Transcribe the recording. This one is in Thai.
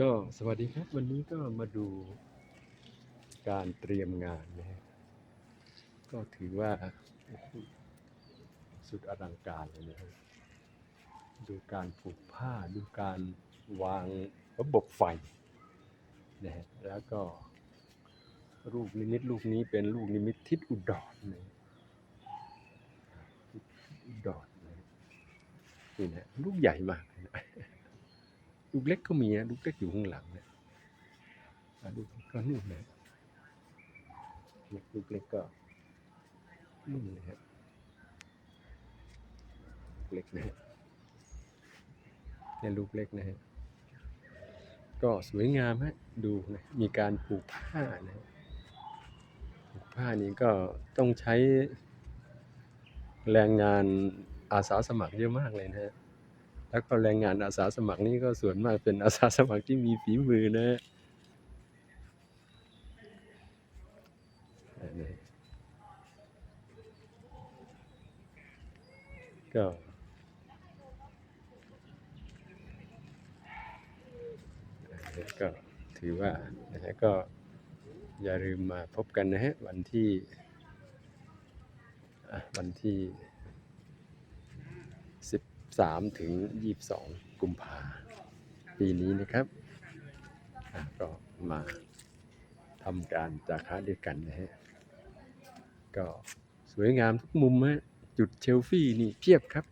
ก็สวัสดีครับ วันนี้ก็มาดูการเตรียมงานนะฮะก็ถือว่าสุดอลังการเลยนะครับดูการผูกผ้าดูการวางระบบไฟนะฮะแล้วก็ลูกนิมิตลูกนี้เป็นลูกนิมิตทิศอุดรนะทิศอุดรนะนี่นะลูกใหญ่มากนะ ลูกเล็กก็มีนะลูกเล็กอยู่ข้างหลังเนะอะลูกก็นู่นนะลูกเล็กก็นู่นนะฮะเล็กนะฮะเนี่ยลูกเล็กนะฮะก็สวยงามฮะดูนะมีการผูกผ้านะฮะผูกผ้านี้ก็ต้องใช้แรงงานอาสาสมัครเยอะมากเลยนะฮะ แล้วก็แรงงานอาสาสมัครนี่ก็ส่วนมากเป็นอาสาสมัครที่มีฝีมือนะฮะก็ก็ถือว่านะฮะก็อย่าลืมมาพบกันนะฮะวันที่วันที่สิบ 13ถึง 22 กุมภาปีนี้นะครับก็มาทำการจาค้าด้วยกันนะฮะก็สวยงามทุกมุมฮะจุดเชลฟี่นี่เพียบครับ